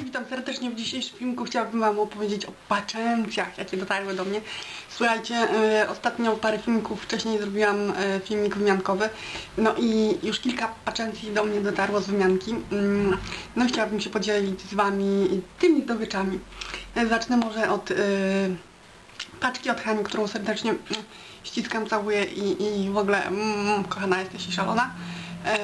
Cześć, witam serdecznie w dzisiejszym filmiku. Chciałabym Wam opowiedzieć o paczęciach, jakie dotarły do mnie. Słuchajcie, e, ostatnio parę filmików wcześniej zrobiłam e, filmik wymiankowy. No i już kilka paczęci do mnie dotarło z wymianki. Mm, no i chciałabym się podzielić z Wami tymi zdobyczami. E, zacznę może od e, paczki od Hani, którą serdecznie mm, ściskam, całuję i, i w ogóle mm, kochana jesteś i szalona. E,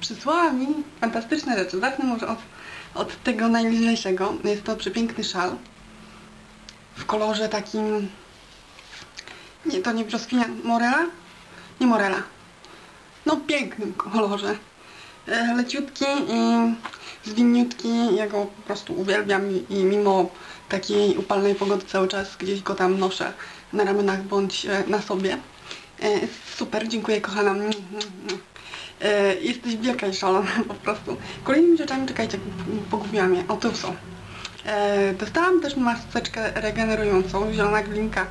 przysłała mi fantastyczne rzeczy. Zacznę może od, od tego najlżejszego. Jest to przepiękny szal w kolorze takim... Nie, to nie brzoskwinia. Morela? Nie morela. No pięknym kolorze. E, leciutki i zwinniutki. Ja go po prostu uwielbiam i, i mimo takiej upalnej pogody cały czas gdzieś go tam noszę na ramionach bądź e, na sobie. E, super, dziękuję kochana. E, jesteś wielka i szalona po prostu. Kolejnymi rzeczami, czekajcie, pogubiłam je. O, tu są. E, dostałam też maseczkę regenerującą, zielona glinka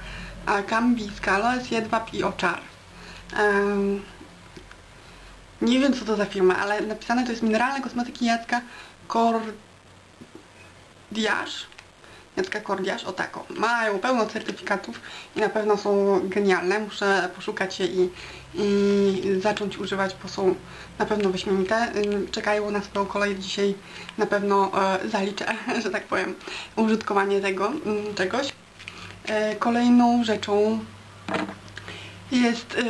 Cambiska, Aloes Jedwab i Oczar. Nie wiem co to za firma, ale napisane to jest mineralne kosmetyki Jacka Cordiaż. Jacka Cordiaż, o tako. Mają pełno certyfikatów i na pewno są genialne. Muszę poszukać je i, i zacząć używać, bo są na pewno wyśmienite. Czekają na swoją kolej dzisiaj na pewno e, zaliczę, że tak powiem, użytkowanie tego ym, czegoś. E, kolejną rzeczą jest e,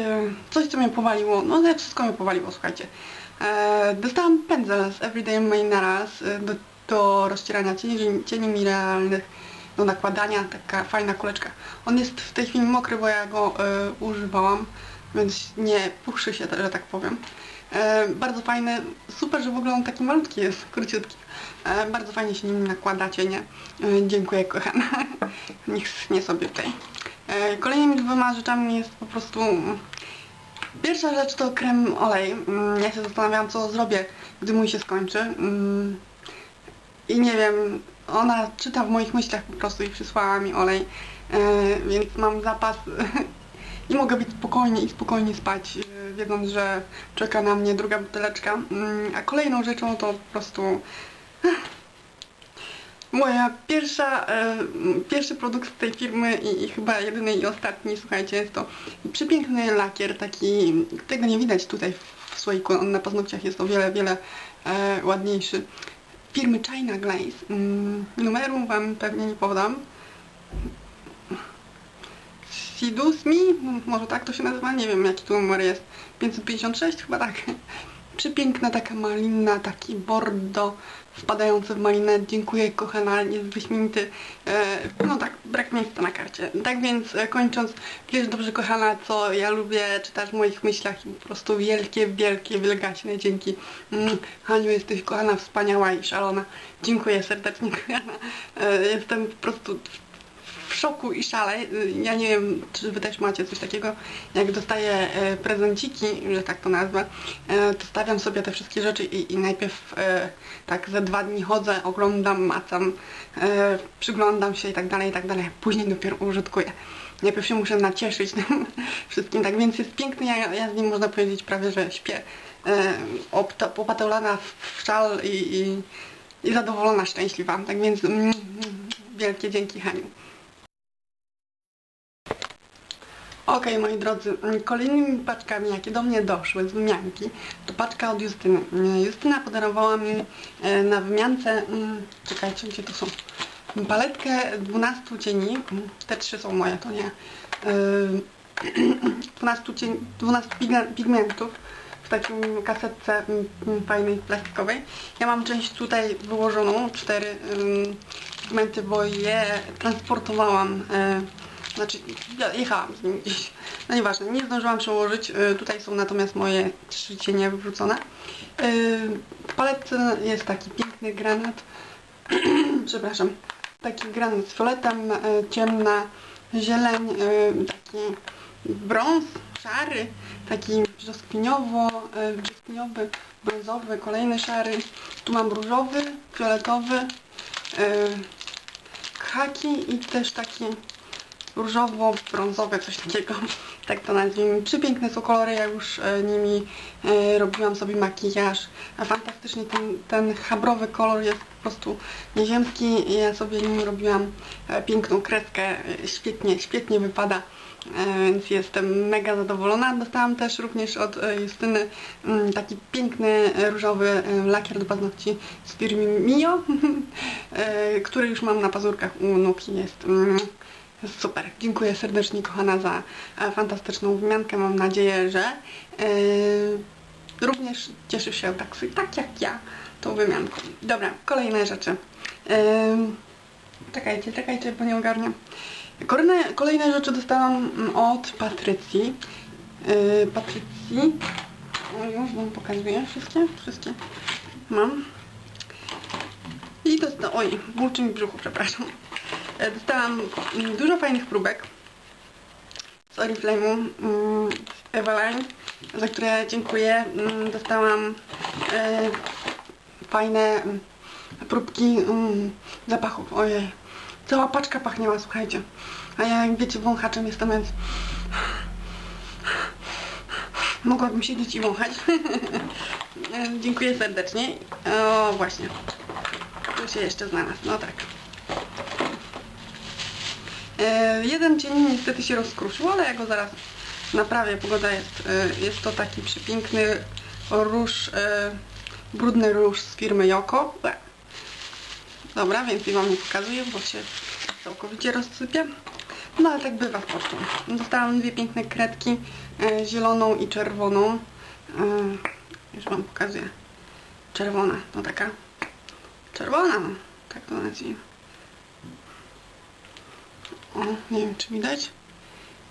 coś, co mnie powaliło. No, wszystko mnie powaliło, słuchajcie. E, dostałam pędzel z Everyday Minerals e, do, do rozcierania cieni, cieni mineralnych, do nakładania, taka fajna kuleczka. On jest w tej chwili mokry, bo ja go e, używałam, więc nie puszy się, że tak powiem. E, bardzo fajny, super, że w ogóle on taki malutki jest, króciutki. E, bardzo fajnie się nim nakłada cienie. Dziękuję kochana. Niech schnie sobie tutaj. E, kolejnymi dwoma rzeczami jest po prostu... Pierwsza rzecz to krem olej. Mm, Ja się zastanawiałam, co zrobię, gdy mój się skończy. I nie wiem, ona czyta w moich myślach po prostu i przysłała mi olej, e, więc mam zapas i mogę być spokojnie i spokojnie spać, e, wiedząc, że czeka na mnie druga buteleczka. Mm, A kolejną rzeczą to po prostu Moja pierwsza, e, pierwszy produkt z tej firmy i, i chyba jedyny i ostatni, słuchajcie, jest to przepiękny lakier, taki, tego nie widać tutaj w słoiku, on na paznokciach jest o wiele, wiele e, ładniejszy. Firmy China Glaze. Mm, numeru wam pewnie nie podam. Sidus Mi, może tak to się nazywa, nie wiem jaki tu numer jest. 556 chyba tak. Przepiękna taka malina, taki bordo wpadający w malinę. Dziękuję kochana, jest wyśmienity. E, no tak, brak miejsca na karcie. Tak więc e, kończąc, wiesz dobrze kochana, co ja lubię czytać w moich myślach i po prostu wielkie, wielkie, wielgaśne dzięki. Mm, Haniu, jesteś kochana, wspaniała i szalona. Dziękuję serdecznie kochana. E, jestem po prostu w szoku i szale. Ja nie wiem, czy wy też macie coś takiego, jak dostaję e, prezenciki, że tak to nazwę, e, to stawiam sobie te wszystkie rzeczy i, i najpierw e, tak ze dwa dni chodzę, oglądam, macam, przyglądam się i tak dalej, i tak dalej, później dopiero użytkuję. Najpierw się muszę nacieszyć tym wszystkim, tak więc jest piękny, ja, ja z nim można powiedzieć prawie, że śpię. Opatulona w szal i, i, i zadowolona, szczęśliwa. Tak więc mm, mm, wielkie dzięki Haniu. Okej, moi drodzy, mm, kolejnymi paczkami, jakie do mnie doszły z wymianki, to paczka od Justyny. Mm, Justyna podarowała mi e, na wymiance, mm, czekajcie, gdzie to są, paletkę 12 cieni, te trzy są moje, to nie, e, 12, cieni, 12 pigme- pigmentów w takim kasetce fajnej, plastikowej. Ja mam część tutaj wyłożoną, cztery pigmenty, bo je transportowałam e, znaczy, ja jechałam z nim gdzieś. No nieważne, nie zdążyłam przełożyć. Y, Tutaj są natomiast moje trzy cienie wywrócone. Y, W paletce jest taki piękny granat. Przepraszam. Taki granat z fioletem, y, ciemna zieleń, y, taki brąz, szary, taki brzoskwiniowo, y, brzoskwiniowy, brązowy, kolejny szary. Tu mam różowy, fioletowy, y, khaki i też taki różowo-brązowe, coś takiego. tak to nazwijmy. Przepiękne są kolory, ja już e, nimi e, robiłam sobie makijaż. A fantastycznie ten, ten chabrowy kolor jest po prostu nieziemski. Ja sobie nim robiłam e, piękną kreskę, świetnie, świetnie wypada. Więc jestem mega zadowolona. Dostałam też również od Justyny mm, taki piękny różowy lakier do paznokci z firmy Mio, który już mam na pazurkach u Nuki. Jest mm, super. Dziękuję serdecznie kochana za e, fantastyczną wymiankę. Mam nadzieję, że e, również cieszysz się tak, tak jak ja tą wymianką. Dobra, kolejne rzeczy. E, czekajcie, czekajcie, bo nie ogarniam. Kolejne, kolejne rzeczy dostałam od Patrycji. Yy, Patrycji. Już wam pokazuję wszystkie, wszystkie mam. I dostałam, oj, burczy mi brzuchu, przepraszam. E, Dostałam mm, dużo fajnych próbek z Oriflame'u mm, Eveline, za które dziękuję. Mm, Dostałam e, fajne próbki zapachów. Ojej, cała paczka pachniała, słuchajcie. A ja, jak wiecie, wąchaczem jestem, więc mogłabym siedzieć i wąchać. E, Dziękuję serdecznie. O, właśnie. Tu się jeszcze znalazł, no tak. E, jeden cień niestety się rozkruszył, ale ja go zaraz naprawię. Pogoda jest, e, jest to taki przepiękny róż, e, brudny róż z firmy Joko. Dobra, więcej wam nie pokazuję, bo się całkowicie rozsypie. No ale tak bywa z pocztą. Dostałam dwie piękne kredki, zieloną i czerwoną. Już wam pokazuję. Czerwona, to taka czerwona, no, tak to nazwijmy. O, nie wiem czy widać.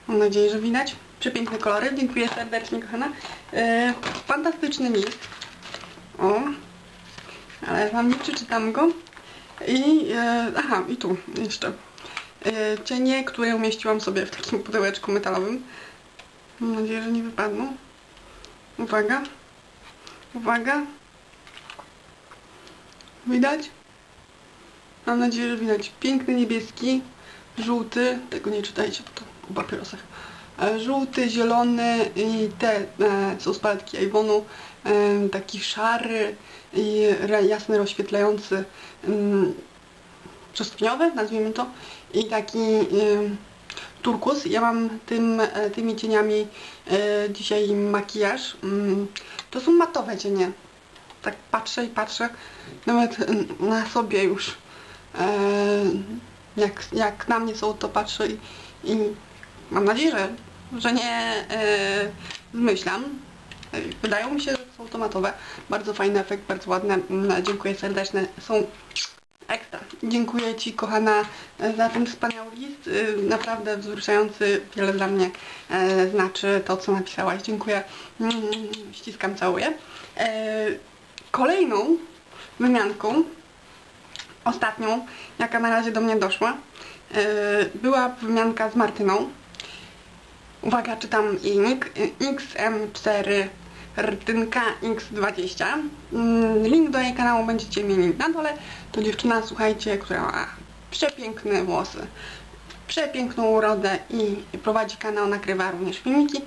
Mam nadzieję, że widać. Przepiękne kolory. Dziękuję serdecznie, kochana. E, fantastyczny list. O, ale wam nie przeczytam go. I, e, aha, i tu jeszcze. E, cienie, które umieściłam sobie w takim pudełeczku metalowym. Mam nadzieję, że nie wypadną. Uwaga. Uwaga. Widać? Mam nadzieję, że widać. Piękny niebieski, żółty, tego nie czytajcie, bo to o papierosach. E, Żółty, zielony i te e, są z paletki Avonu, e, taki szary i jasny, rozświetlający, czosnkowy, nazwijmy to, i taki em, turkus. Ja mam tym, e, tymi cieniami e, dzisiaj makijaż. Mm, To są matowe cienie. Tak patrzę i patrzę, nawet mm, na sobie już. e, Jak, jak na mnie są, to patrzę i, i mam nadzieję, że, że nie e, zmyślam. E, Wydają mi się, że są to matowe. Bardzo fajny efekt, bardzo ładne. Mm, Dziękuję serdecznie. Są Ekstra. Dziękuję Ci, kochana, za ten wspaniały list. Naprawdę wzruszający. Wiele dla mnie e, znaczy to, co napisałaś. Dziękuję. Mm, Ściskam, całuję. E, Kolejną wymianką, ostatnią, jaka na razie do mnie doszła, e, była wymianka z Martyną. Uwaga, czytam jej nick. y, XM4 Rtynka X20. Mm, Link do jej kanału będziecie mieli na dole. To dziewczyna, słuchajcie, która ma przepiękne włosy, przepiękną urodę i prowadzi kanał, nagrywa również filmiki.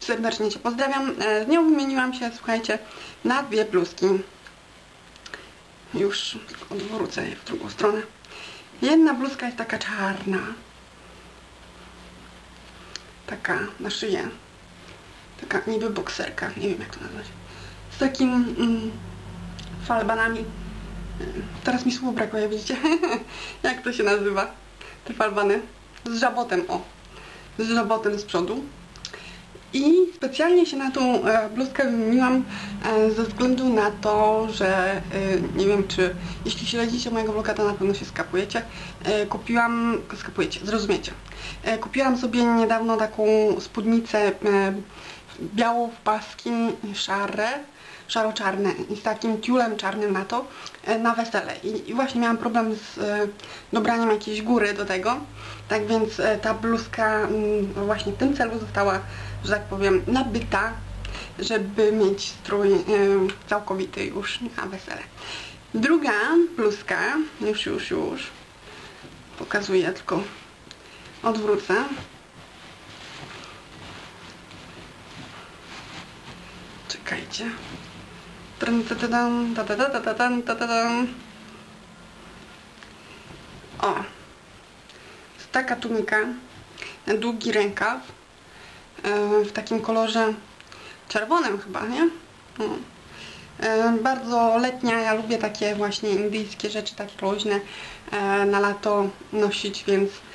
Serdecznie Cię pozdrawiam. E, Z nią wymieniłam się, słuchajcie, na dwie bluzki. Już odwrócę je w drugą stronę. Jedna bluzka jest taka czarna. Taka na szyję taka niby bokserka, nie wiem jak to nazwać, z takim mm, falbanami. Y, Teraz mi słów brakuje, widzicie? jak to się nazywa? Te falbany. Z żabotem, o. Z żabotem z przodu. I specjalnie się na tą e, bluzkę wymieniłam e, ze względu na to, że e, nie wiem czy jeśli śledzicie mojego vloga, to na pewno się skapujecie. Kupiłam, skapujecie, zrozumiecie. Kupiłam sobie niedawno taką spódnicę białą w paski szare, szaro-czarne i z takim tiulem czarnym na to na wesele. I, i właśnie miałam problem z dobraniem jakiejś góry do tego. Tak więc ta bluzka mm, właśnie w tym celu została, że tak powiem, nabyta, żeby mieć strój e, całkowity już na wesele. Druga bluzka, już, już, już, pokazuję, tylko odwrócę. Czekajcie. O! Taka tunika na długi rękaw w takim kolorze czerwonym chyba, nie? No. E, Bardzo letnia, ja lubię takie właśnie indyjskie rzeczy, takie luźne e, na lato nosić, więc e,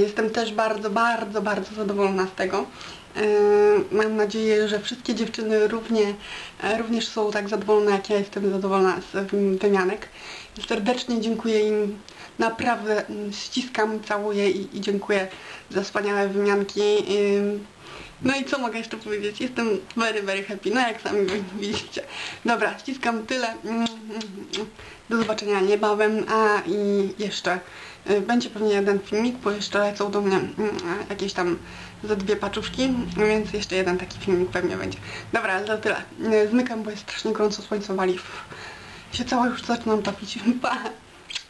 jestem też bardzo, bardzo, bardzo zadowolona z tego. E, Mam nadzieję, że wszystkie dziewczyny równie, e, również są tak zadowolone, jak ja jestem zadowolona z wymianek. Serdecznie dziękuję im, naprawdę mm, ściskam, całuję i, i dziękuję za wspaniałe wymianki. No i co mogę jeszcze powiedzieć? Jestem very, very happy, no jak sami widzicie. Dobra, ściskam tyle. Do zobaczenia niebawem, a i jeszcze y, będzie pewnie jeden filmik, bo jeszcze lecą do mnie mm, jakieś tam ze dwie paczuszki, więc jeszcze jeden taki filmik pewnie będzie. Dobra, to tyle. Y, Zmykam, bo jest strasznie gorąco, słońce wali. Się cała już zaczynam topić. Pa!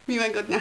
Miłego dnia.